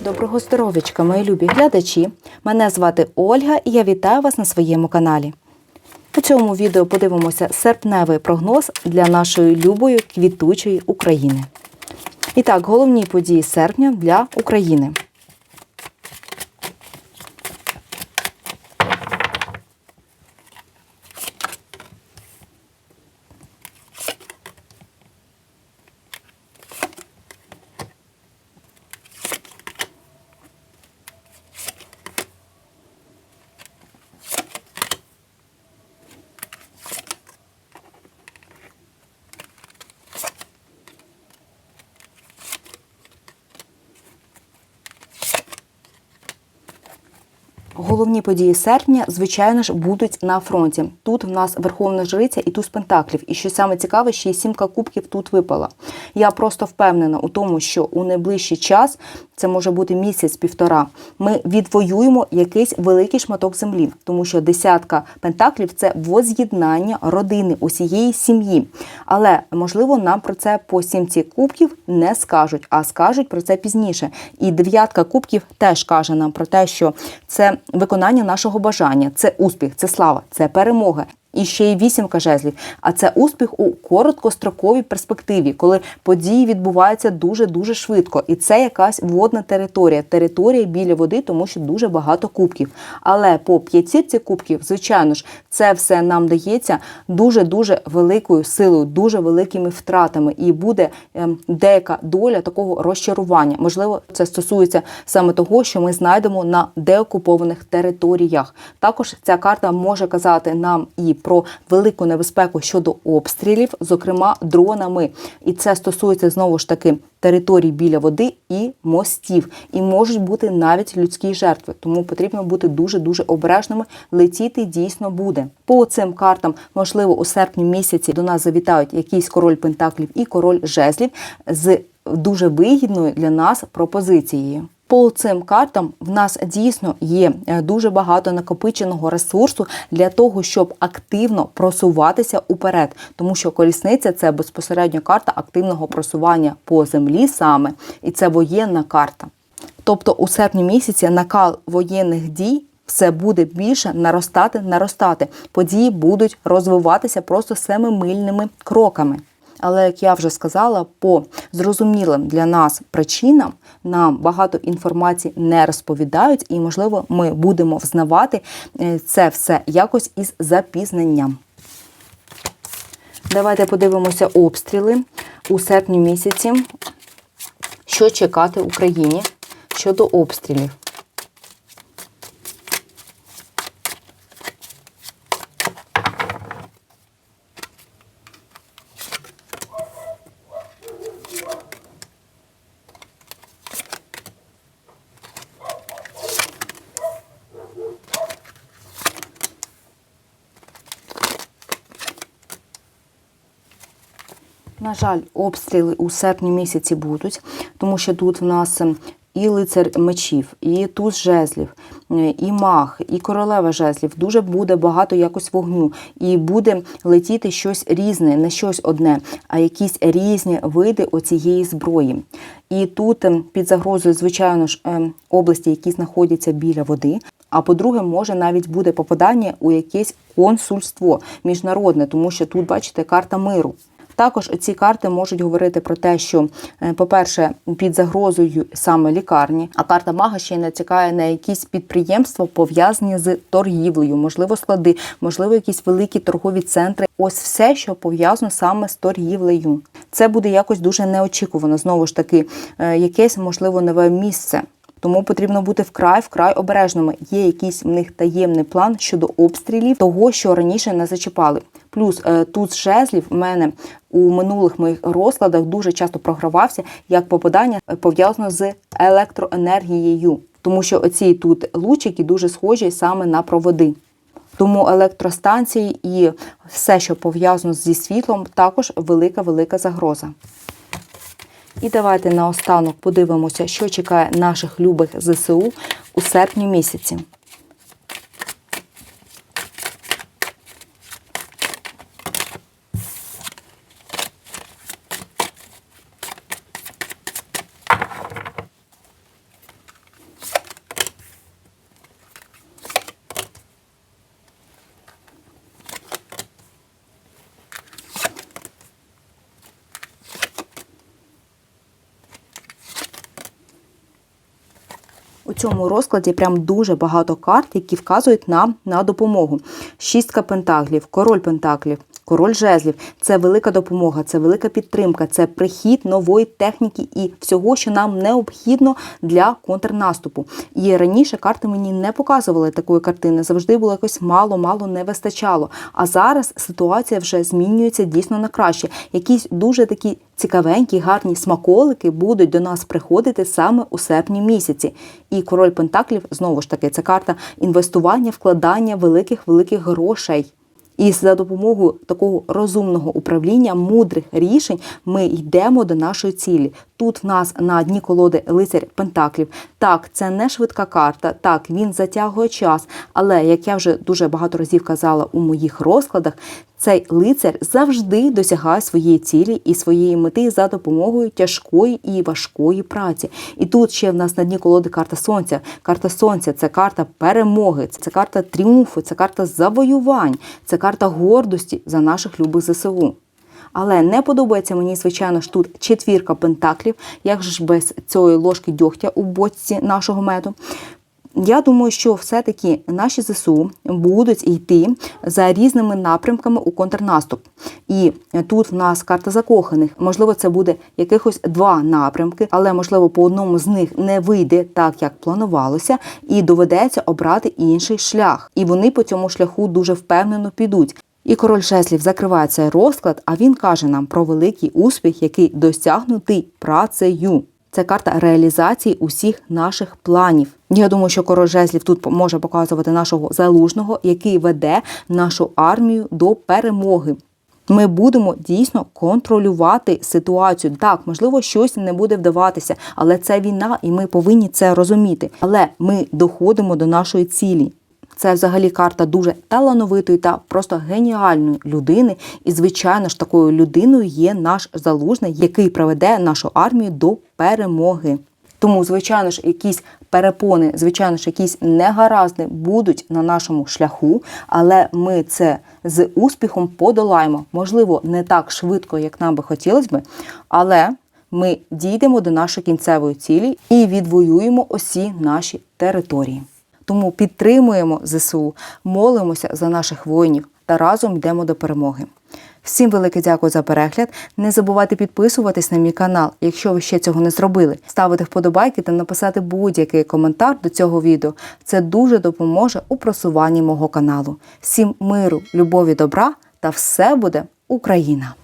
Доброго здоров'ячка, мої любі глядачі. Мене звати Ольга і я вітаю вас на своєму каналі. У цьому відео подивимося серпневий прогноз для нашої любої квітучої України. І так, головні події серпня для України. Головні події серпня, звичайно ж, будуть на фронті. Тут в нас Верховна Жриця і туз Пентаклів. І що саме цікаве, ще й сімка кубків тут випала. Я просто впевнена у тому, що у найближчий час, це може бути місяць-півтора, ми відвоюємо якийсь великий шматок землі, тому що десятка пентаклів це воз'єднання родини усієї сім'ї. Але можливо нам про це по сімці кубків не скажуть, а скажуть про це пізніше. І дев'ятка кубків теж каже нам про те, що це виконання нашого бажання, це успіх, це слава, це перемога. І ще й вісімка жезлів. А це успіх у короткостроковій перспективі, коли події відбуваються дуже дуже швидко. І це якась водна територія, територія біля води, тому що дуже багато кубків. Але по п'ятірці кубків, звичайно ж, це все нам дається дуже дуже великою силою, дуже великими втратами, і буде ем, деяка доля такого розчарування. Можливо, це стосується саме того, що ми знайдемо на деокупованих територіях. Також ця карта може казати нам і про велику небезпеку щодо обстрілів, зокрема дронами. І це стосується знову ж таки територій біля води і мостів. І можуть бути навіть людські жертви. Тому потрібно бути дуже дуже обережними. Летіти дійсно буде. По цим картам, можливо, у серпні місяці до нас завітають якийсь король пентаклів і король жезлів з дуже вигідною для нас пропозицією. По цим картам в нас дійсно є е, дуже багато накопиченого ресурсу для того, щоб активно просуватися уперед, тому що колісниця це безпосередньо карта активного просування по землі саме, і це воєнна карта. Тобто у серпні місяці накал воєнних дій. Все буде більше наростати, наростати. Події будуть розвиватися просто семимильними кроками. Але як я вже сказала, по зрозумілим для нас причинам нам багато інформації не розповідають, і, можливо, ми будемо взнавати е, це все якось із запізненням. Давайте подивимося обстріли у серпні місяці. Що чекати Україні щодо обстрілів? На жаль, обстріли у серпні місяці будуть, тому що тут в нас ем, і лицар мечів, і туз жезлів, е, і мах, і королева жезлів. Дуже буде багато якось вогню, і буде летіти щось різне, не щось одне, а якісь різні види оцієї зброї. І тут ем, під загрозою, звичайно ж, ем, області, які знаходяться біля води. А по-друге, може навіть буде попадання у якесь консульство міжнародне, тому що тут, бачите, карта миру. Також ці карти можуть говорити про те, що, е, по-перше, під загрозою саме лікарні, а карта мага ще й натякає на якісь підприємства, пов'язані з торгівлею, можливо, склади, можливо, якісь великі торгові центри. Ось все, що пов'язано саме з торгівлею. Це буде якось дуже неочікувано. Знову ж таки, е, якесь можливо нове місце. Тому потрібно бути вкрай вкрай обережними. Є якийсь в них таємний план щодо обстрілів того, що раніше не зачіпали. Плюс е, тут жезлів в мене у минулих моїх розкладах дуже часто програвався як попадання е, пов'язано з електроенергією, тому що оці тут лучики дуже схожі саме на проводи. Тому електростанції і все, що пов'язано зі світлом, також велика велика загроза. І давайте наостанок подивимося, що чекає наших любих ЗСУ у серпні місяці. Цьому розкладі прям дуже багато карт, які вказують нам на допомогу. Шістка пентаклів, король пентаклів. Король жезлів це велика допомога, це велика підтримка, це прихід нової техніки і всього, що нам необхідно для контрнаступу. І раніше карти мені не показували такої картини. Завжди було якось мало-мало не вистачало. А зараз ситуація вже змінюється дійсно на краще. Якісь дуже такі цікавенькі, гарні смаколики будуть до нас приходити саме у серпні місяці. І король Пентаклів знову ж таки це карта інвестування, вкладання великих великих грошей. І за допомогою такого розумного управління, мудрих рішень, ми йдемо до нашої цілі. Тут в нас на дні колоди лицар Пентаклів. Так, це не швидка карта, так, він затягує час. Але як я вже дуже багато разів казала у моїх розкладах, цей лицар завжди досягає своєї цілі і своєї мети за допомогою тяжкої і важкої праці. І тут ще в нас на дні колоди карта сонця. Карта сонця це карта перемоги, це карта тріумфу, це карта завоювань, це карта гордості за наших любих ЗСУ. Але не подобається мені, звичайно ж, тут четвірка пентаклів, як ж без цієї ложки дьогтя у бочці нашого меду. Я думаю, що все-таки наші ЗСУ будуть йти за різними напрямками у контрнаступ. І тут в нас карта закоханих. Можливо, це буде якихось два напрямки, але можливо по одному з них не вийде так, як планувалося, і доведеться обрати інший шлях. І вони по цьому шляху дуже впевнено підуть. І король жезлів закриває цей розклад, а він каже нам про великий успіх, який досягнутий працею. Це карта реалізації усіх наших планів. Я думаю, що король жезлів тут може показувати нашого залужного, який веде нашу армію до перемоги. Ми будемо дійсно контролювати ситуацію. Так, можливо, щось не буде вдаватися, але це війна, і ми повинні це розуміти. Але ми доходимо до нашої цілі. Це взагалі карта дуже талановитої та просто геніальної людини. І, звичайно ж, такою людиною є наш залужний, який приведе нашу армію до перемоги. Тому, звичайно ж, якісь перепони, звичайно ж, якісь негаразди будуть на нашому шляху, але ми це з успіхом подолаємо. Можливо, не так швидко, як нам би хотілося би, але ми дійдемо до нашої кінцевої цілі і відвоюємо усі наші території. Тому підтримуємо ЗСУ, молимося за наших воїнів та разом йдемо до перемоги. Всім велике дякую за перегляд. Не забувайте підписуватись на мій канал, якщо ви ще цього не зробили. Ставити вподобайки та написати будь-який коментар до цього відео. Це дуже допоможе у просуванні мого каналу. Всім миру, любові, добра та все буде Україна!